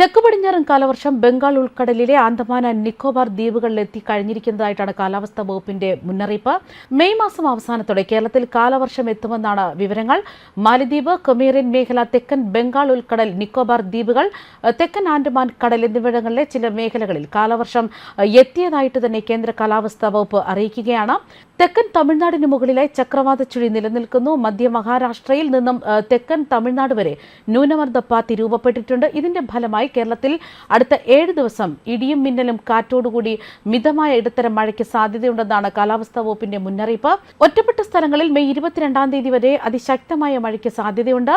തെക്ക് പടിഞ്ഞാറൻ കാലവർഷം ബംഗാൾ ഉൾക്കടലിലെ ആന്തമാന നിക്കോബാർ ദ്വീപുകളിൽ എത്തി കഴിഞ്ഞിരിക്കുന്നതായിട്ടാണ് കാലാവസ്ഥാ വകുപ്പിന്റെ മുന്നറിയിപ്പ്. മെയ് മാസം അവസാനത്തോടെ കേരളത്തിൽ കാലവർഷം എത്തുമെന്നാണ് വിവരങ്ങൾ. മാലിദ്വീപ് കൊമേറിയൻ മേഖല തെക്കൻ ബംഗാൾ ഉൾക്കടൽ നിക്കോബാർ ദ്വീപുകൾ തെക്കൻ ആൻഡമാൻ കടൽ എന്നിവിടങ്ങളിലെ ചില മേഖലകളിൽ കാലവർഷം എത്തിയതായിട്ട് തന്നെ കേന്ദ്ര കാലാവസ്ഥാ വകുപ്പ് അറിയിക്കുകയാണ്. തെക്കൻ തമിഴ്നാടിന് മുകളിലായി ചക്രവാത ചുഴി നിലനിൽക്കുന്നു. മധ്യ മഹാരാഷ്ട്രയിൽ നിന്നും തെക്കൻ തമിഴ്നാട് വരെ ന്യൂനമർദ്ദപ്പാത്തി രൂപപ്പെട്ടിട്ടുണ്ട്. ഇതിന്റെ ഫലമായി കേരളത്തിൽ അടുത്ത ഏഴ് ദിവസം ഇടിയും മിന്നലും കാറ്റോടുകൂടി മിതമായ ഇടത്തരം മഴയ്ക്ക് സാധ്യതയുണ്ടെന്നാണ് കാലാവസ്ഥാ വകുപ്പിന്റെ മുന്നറിയിപ്പ്. ഒറ്റപ്പെട്ട സ്ഥലങ്ങളിൽ മെയ് ഇരുപത്തിരണ്ടാം തീയതി വരെ അതിശക്തമായ മഴയ്ക്ക് സാധ്യതയുണ്ട്.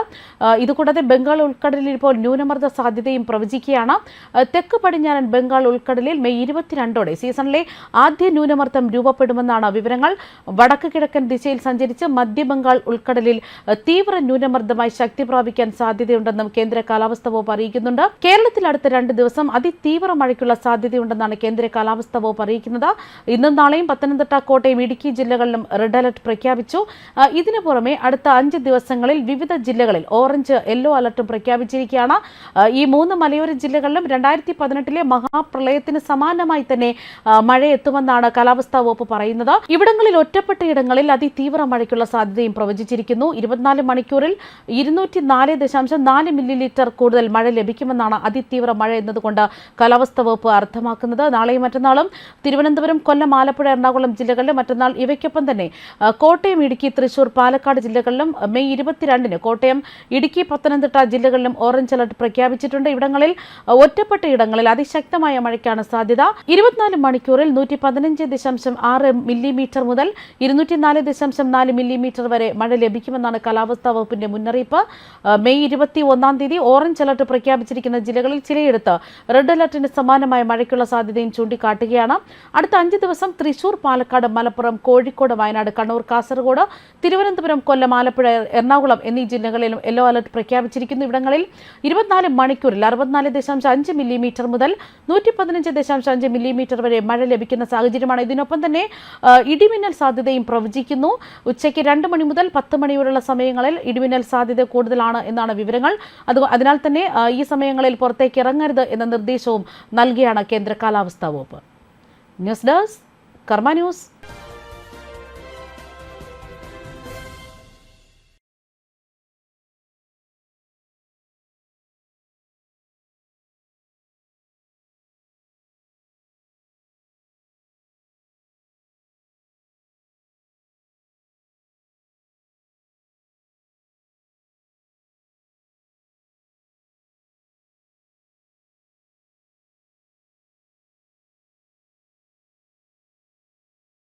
ഇതുകൂടാതെ ബംഗാൾ ഉൾക്കടലിൽ ഇപ്പോൾ ന്യൂനമർദ്ദ സാധ്യതയും പ്രവചിക്കുകയാണ്. തെക്ക് പടിഞ്ഞാറൻ ബംഗാൾ ഉൾക്കടലിൽ മെയ് ഇരുപത്തിരണ്ടോടെ സീസണിലെ ആദ്യ ന്യൂനമർദ്ദം രൂപപ്പെടുമെന്നാണ് വിവരങ്ങൾ. വടക്ക് കിഴക്കൻ ദിശയിൽ സഞ്ചരിച്ച് മധ്യബംഗാൾ ഉൾക്കടലിൽ തീവ്ര ന്യൂനമർദ്ദമായി ശക്തി പ്രാപിക്കാൻ സാധ്യതയുണ്ടെന്നും കേന്ദ്ര കാലാവസ്ഥാ വകുപ്പ് അറിയിക്കുന്നുണ്ട്. കേരളത്തിൽ അടുത്ത രണ്ട് ദിവസം അതിതീവ്ര മഴയ്ക്കുള്ള സാധ്യതയുണ്ടെന്നാണ് കേന്ദ്ര കാലാവസ്ഥാ വകുപ്പ് അറിയിക്കുന്നത്. ഇന്നും നാളെയും പത്തനംതിട്ട കോട്ടയം ഇടുക്കി ജില്ലകളിലും റെഡ് അലർട്ട് പ്രഖ്യാപിച്ചു. ഇതിനു പുറമെ അടുത്ത അഞ്ച് ദിവസങ്ങളിൽ വിവിധ ജില്ലകളിൽ ഓറഞ്ച് യെല്ലോ അലർട്ടും പ്രഖ്യാപിച്ചിരിക്കുകയാണ്. ഈ മൂന്ന് മലയോര ജില്ലകളിലും രണ്ടായിരത്തി പതിനെട്ടിലെ മഹാപ്രളയത്തിന് സമാനമായി തന്നെ മഴ എത്തുമെന്നാണ് കാലാവസ്ഥാ വകുപ്പ് പറയുന്നത്. ഇവിടങ്ങളിൽ ഒറ്റപ്പെട്ട ഇടങ്ങളിൽ അതിതീവ്ര മഴയ്ക്കുള്ള സാധ്യതയും പ്രവചിച്ചിരിക്കുന്നു. ഇരുപത്തിനാല് മണിക്കൂറിൽ ഇരുന്നൂറ്റി നാല് ദശാംശം നാല് മില്ലി ലിറ്റർ കൂടുതൽ മഴ ലഭിക്കുമെന്നാണ് അതിതീവ്ര മഴ എന്നതുകൊണ്ട് കാലാവസ്ഥാ വകുപ്പ് അർത്ഥമാക്കുന്നത് നാളെയും മറ്റന്നാളും തിരുവനന്തപുരം കൊല്ലം ആലപ്പുഴ എറണാകുളം ജില്ലകളിലും മറ്റന്നാൾ ഇവയ്ക്കൊപ്പം തന്നെ കോട്ടയം ഇടുക്കി തൃശൂർ പാലക്കാട് ജില്ലകളിലും മെയ് ഇരുപത്തിരണ്ടിന് കോട്ടയം ഇടുക്കി പത്തനംതിട്ട ജില്ലകളിലും ഓറഞ്ച് അലർട്ട് പ്രഖ്യാപിച്ചിട്ടുണ്ട്. ഇവിടങ്ങളിൽ ഒറ്റപ്പെട്ട ഇടങ്ങളിൽ അതിശക്തമായ മഴയ്ക്കാണ് സാധ്യത. ഇരുപത്തിനാല് മണിക്കൂറിൽ നൂറ്റി പതിനഞ്ച് ദശാംശം ആറ് മില്ലിമീറ്റർ മുതൽ ഇരുന്നൂറ്റി നാല് ദശാംശം നാല് മില്ലിമീറ്റർ വരെ മഴ ലഭിക്കുമെന്നാണ് കാലാവസ്ഥാ വകുപ്പിന്റെ മുന്നറിയിപ്പ്. മെയ് ഇരുപത്തി ഒന്നാം തീയതി ഓറഞ്ച് അലർട്ട് പ്രഖ്യാപിച്ചിരിക്കുന്ന ജില്ലകളിൽ ചിലയിടത്ത് റെഡ് അലർട്ടിന് സമാനമായ മഴയ്ക്കുള്ള സാധ്യതയും ചൂണ്ടിക്കാട്ടുകയാണ്. അടുത്ത അഞ്ച് ദിവസം തൃശൂർ പാലക്കാട് മലപ്പുറം കോഴിക്കോട് വയനാട് കണ്ണൂർ കാസർഗോഡ് തിരുവനന്തപുരം കൊല്ലം ആലപ്പുഴ എറണാകുളം എന്നീ ജില്ലകളിലും യെല്ലോ അലർട്ട് പ്രഖ്യാപിച്ചിരിക്കുന്നു. ഇവിടങ്ങളിൽ ഇരുപത്തിനാല് മണിക്കൂറിൽ അറുപത്തിനാല് ദശാംശം അഞ്ച് മില്ലിമീറ്റർ മുതൽ നൂറ്റി പതിനഞ്ച് ദശാംശം അഞ്ച് മില്ലിമീറ്റർ വരെ മഴ ലഭിക്കുന്ന സാഹചര്യമാണ്. ഇതിനൊപ്പം തന്നെ ഇടിമിന്നൽ സാധ്യതയും പ്രവചിക്കുന്നു. ഉച്ചയ്ക്ക് രണ്ട് മണി മുതൽ പത്ത് മണി വരെയുള്ള സമയങ്ങളിൽ ഇടിമിന്നൽ സാധ്യത കൂടുതലാണ് എന്നാണ് വിവരങ്ങൾ. അത് അതിനാൽ തന്നെ ഈ സമയങ്ങളിൽ പുറത്തേക്ക് ഇറങ്ങരുത് എന്ന നിർദ്ദേശവും നൽകിയാണ് കേന്ദ്ര കാലാവസ്ഥാ വകുപ്പ്. News desk Karma news.